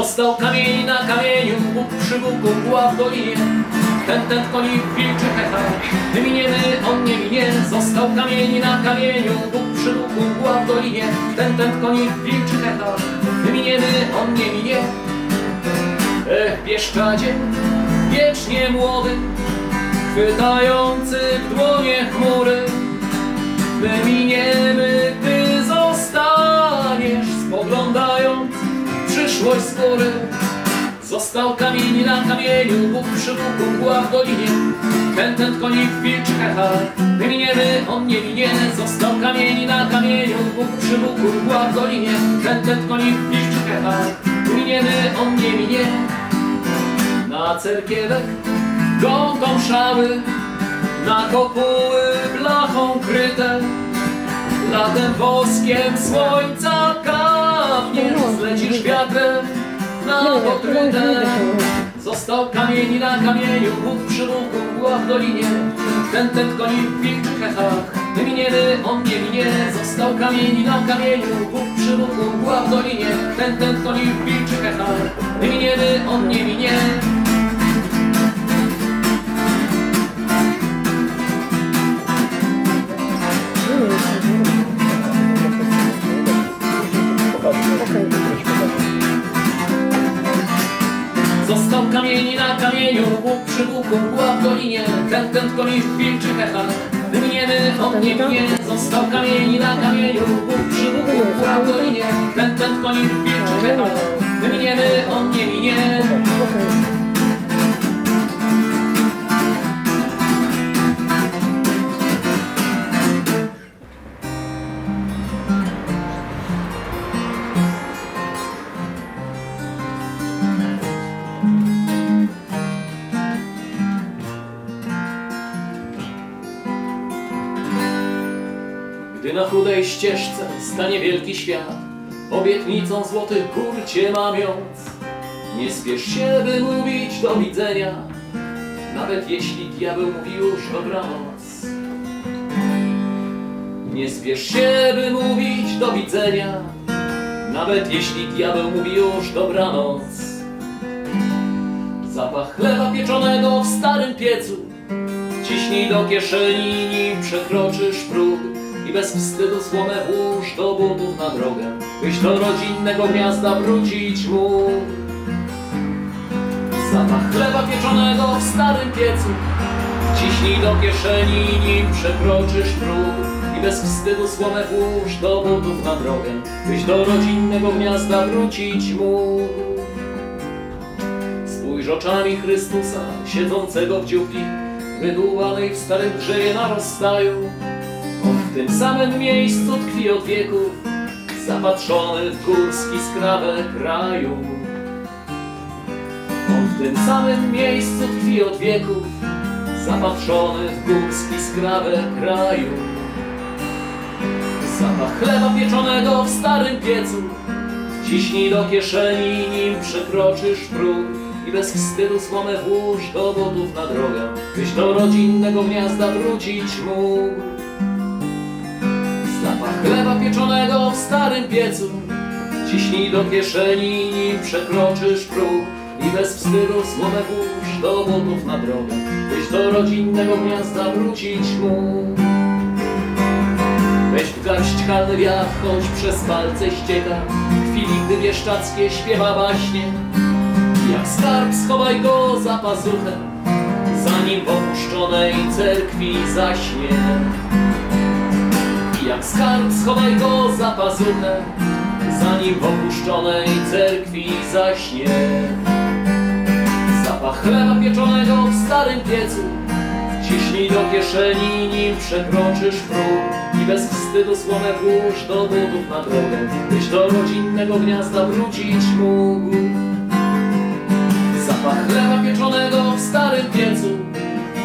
Został kamień na kamieniu, Bóg przy Bogu, w dolinie. Ten, ten konik wilczy hecha, miniemy, on nie minie. Został kamień na kamieniu, Bóg przy Bogu, w dolinie. Ten, ten konik wilczy hecha, miniemy, on nie minie. Ech, Bieszczadzie, wiecznie młody, chwytający w dłonie chmury. My miniemy, przyszłość z góry. Został kamień na kamieniu, Bóg przy Bogu, mgła w dolinie. Ten, ten konik wilczy hecha, my miniemy, on nie minie. Został kamień na kamieniu, Bóg przy Bogu, mgła w dolinie. Ten, ten konik wilczy hecha, my miniemy, on nie minie. Na cerkiewek gąką szały, na kopuły blachą kryte. Latem woskiem słońca kawnie, zlecisz wiatrem na pokryte. Został kamień na kamieniu, Bóg przy Bogu, mgła w dolinie. Ten, ten konik wilczy hechach, my miniemy, on nie minie. Został kamień na kamieniu, Bóg przy Bogu, mgła w dolinie. Ten, ten konik wilczy hechach, my miniemy, on nie minie. Bogu, mgła w dolinie. Ten, ten konik wilczy hecha, wymieniemy, on nie minie. Został kamień na kamieniu, Bóg przy Bogu, mgła w dolinie. Ten, ten konik wilczy hecha, wymieniemy, on nie minie. Na chudej ścieżce stanie wielki świat, obietnicą złotych gór cię mamiąc, nie spiesz się, by mówić do widzenia, nawet jeśli diabeł mówi już dobranoc. Nie spiesz się, by mówić do widzenia, nawet jeśli diabeł mówi już dobranoc. Zapach chleba pieczonego w starym piecu Ciśnij do kieszeni, nim przekroczysz próg I bez wstydu słomę włóż do butów na drogę Byś do rodzinnego gniazda wrócić mógł. Zapach chleba pieczonego w starym piecu Ciśnij do kieszeni, nim przekroczysz próg. I bez wstydu słomę włóż do butów na drogę Byś do rodzinnego gniazda wrócić mógł. Spójrz oczami Chrystusa, siedzącego w dziupli, wydłubanej w starym drzewie na rozstaju. W tym samym miejscu tkwi od wieków, zapatrzony w górski skrawek kraju. On w tym samym miejscu tkwi od wieków, zapatrzony w górski skrawek kraju. Zapach chleba pieczonego w starym piecu, Ciśnij do kieszeni, nim przekroczysz próg i bez wstydu słomę włóż do butów na drogę, byś do rodzinnego gniazda wrócić mógł. Chleba pieczonego w starym piecu, ciśnij do kieszeni, nim przekroczysz próg. I bez wstydu słomę włóż do butów na drogę, byś do rodzinnego gniazda wrócić mógł. Weź w garść kalny wiatr, choć przez palce ścieka. W chwili, gdy wieszczackie śpiewa baśnie. Jak skarb schowaj go za pazuchę Zanim w opuszczonej cerkwi zaśnie Jak skarb schowaj go za pazuchę Zanim w opuszczonej cerkwi zaśnie. Zapach chleba pieczonego w starym piecu Ciśnij do kieszeni, nim przekroczysz próg I bez wstydu słomę włóż do butów na drogę Byś do rodzinnego gniazda wrócić mógł. Zapach chleba pieczonego w starym piecu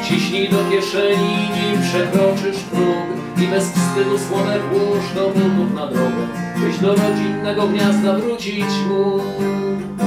Ciśnij do kieszeni, nim przekroczysz próg I bez wstydu słomę włóż do butów na drogę. Byś do rodzinnego gniazda wrócić mógł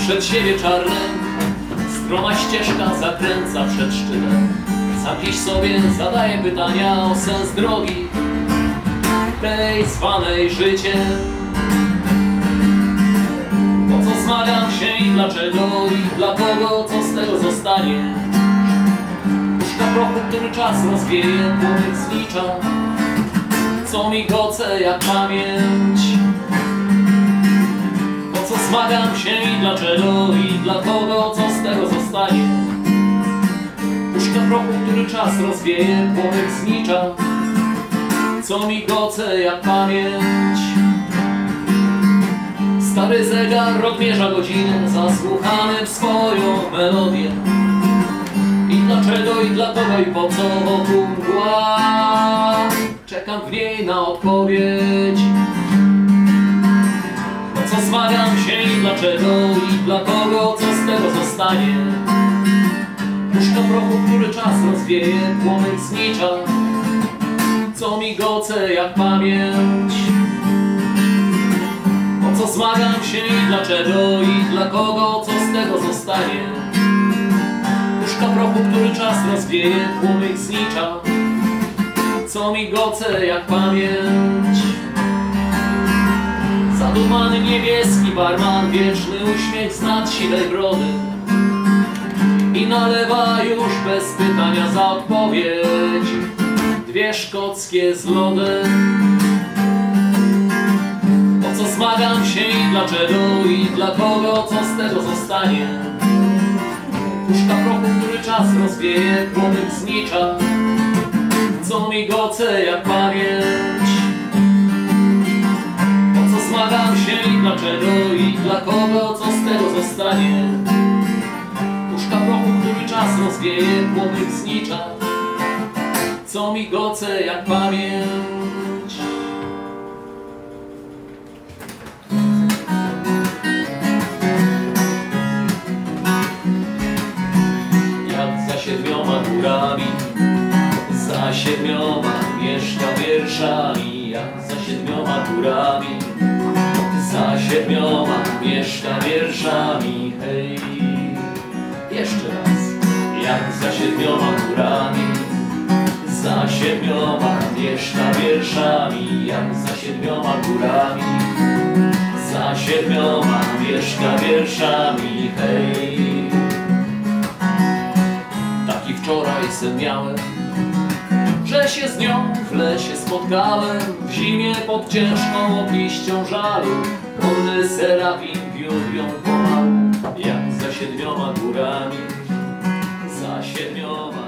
przed siebie czarnym Stroma ścieżka zakręca przed szczytem. Sam dziś sobie zadaję pytania o sens drogi Tej zwanej życiem. Po co zmagam się i dlaczego i dla kogo co z tego zostanie? Puszka prochu, który czas rozwieje, płonek zlicza Co mi goce jak pamięć zmagam się i dlaczego i dla kogo co z tego zostanie Puszka prochu, który czas rozwieje, płonek znicza Co mi goce jak pamięć? Stary zegar odmierza godziny Zasłuchany w swoją melodię. I dlaczego, i dla kogo, i po co wokół mgła Czekam w niej na odpowiedź i dlaczego, i dla kogo, co z tego zostanie? Puszka prochu, który czas rozwieje, płonek znicza. Co mi goce jak pamięć? Po co zmagam się i dlaczego? I dla kogo, co z tego zostanie? Puszka prochu, który czas rozwieje, płomyk znicza. Co mi goce jak pamięć Zadumany niebieski barman, wieczny uśmiech z nad siwej brody. I nalewa już bez pytania za odpowiedź Dwie szkockie z lodem po co zmagam się i dlaczego i dla kogo, co z tego zostanie? Puszka prochu, który czas rozwieje, płomyk znicza. Co mi goce jak pamięć Zmagam się i dlaczego i dla kogo, co z tego zostanie. Puszka prochu, który czas rozwieje, płomyk znicza. Co mi goce jak pamięć? Jak za siedmioma górami, za siedmioma mieszka wierszami, jak za siedmioma górami, za siedmioma mieszka wierszami, hej. Jeszcze raz, jak za siedmioma górami, za siedmioma mieszka wierszami, jak za siedmioma górami, za siedmioma mieszka wierszami, hej. Taki wczoraj sen miałem Że się z nią w lesie spotkałem. W zimie pod ciężką opiścią żalu Wolny serafin wiódł ją pomału Jak za siedmioma górami Za siedmioma